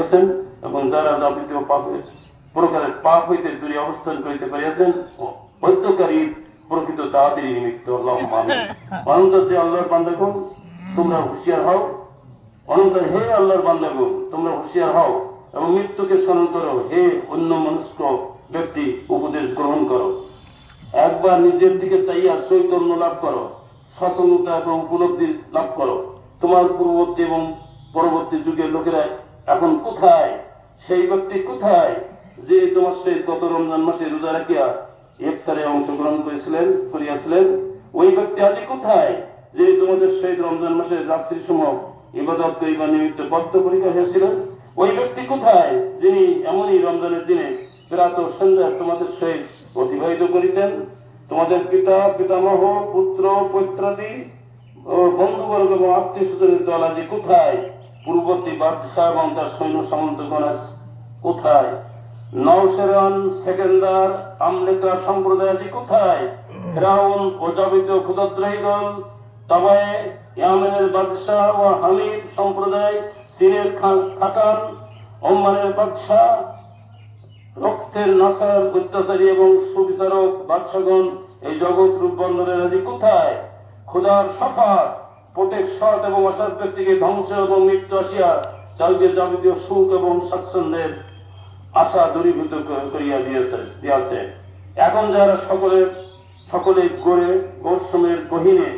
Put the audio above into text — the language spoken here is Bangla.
পারিয়াছেন এবং যারা যাবতীয় পাপ প্রকারের পাপ হইতে দূরে অবস্থান করিতে পারিয়াছেন ঐক্যকারী প্রকৃত তাড়াতাড়ি নিমিত্ত। আল্লাহ অনন্ত যে আল্লাহর বান্দাগণ, তোমরা হুঁশিয়ার হও। অনন্ত হে আল্লাহর বান্দাগণ, তোমরা হুঁশিয়ার হও এবং মৃত্যুকে স্মরণ করো। হে অন্য মনস্ক ব্যক্তি, উপদেশ গ্রহণ করো। একবার নিজের দিকে চাইয়া চৈতন্য লাভ করো। সচেতনতা এবং উপলব্ধি লাভ করো। তোমার পূর্ববর্তী এবং পরবর্তী যুগের লোকেরা এখন কোথায়? সেই ব্যক্তি কোথায়? যে তোমার সেই গত রমজান মাসে রোজা রাখিয়া ইফতারে অংশগ্রহণ করেছিলেন, করিয়াছিলেন, ওই ব্যক্তি আজ কোথায়? যে তোমাদের সহিত রমজান মাসের রাত্রির সময় ইবাদত করিবার নিমিত্ত পরীক্ষা হয়েছিলেন ওই ব্যক্তি কোথায়? যিনি এমনই রমজানের দিনে প্রাত সন্ধ্যা তোমাদের সহিত অতিবাহিত করিতেন। তোমাদের পিতা, পিতামহ, পুত্র, পৈত্রাদি বন্ধুবর্গ এবং আত্মীয় স্বজনের দল আজি কোথায়? পূর্ববর্তী বাদশাহ এবং তার সৈন্য সামন্তগণ কোথায়? নৌসেরান সেকেন্দার আমলেকা সম্প্রদায় কোথায়? ফেরাউন ও জাবিত ক্ষুদ্রদ্রোহী তবে ইয়ামেনের বাদশাহ ও হামিদ সম্প্রদায়, সিরের খাকান ওমানের বাদশাহ, রক্তের নাসার অত্যাচারী এবং সুবিচারক বাদশাগণ এই জগৎ রূপ বন্ধনের আজি কোথায়? খোদার সফাত। প্রত্যেক সৎ এবং অসৎ ব্যক্তিকে ধ্বংস এবং মৃত্যু আসিয়া তাদের যাবতীয় সুখ এবং স্বাচ্ছন্দ্যের আশা দূরীভূত করিয়া দিয়েছে, দিয়াছে। এখন যারা সকলে সকলে গড়ে গোসমের গহিনে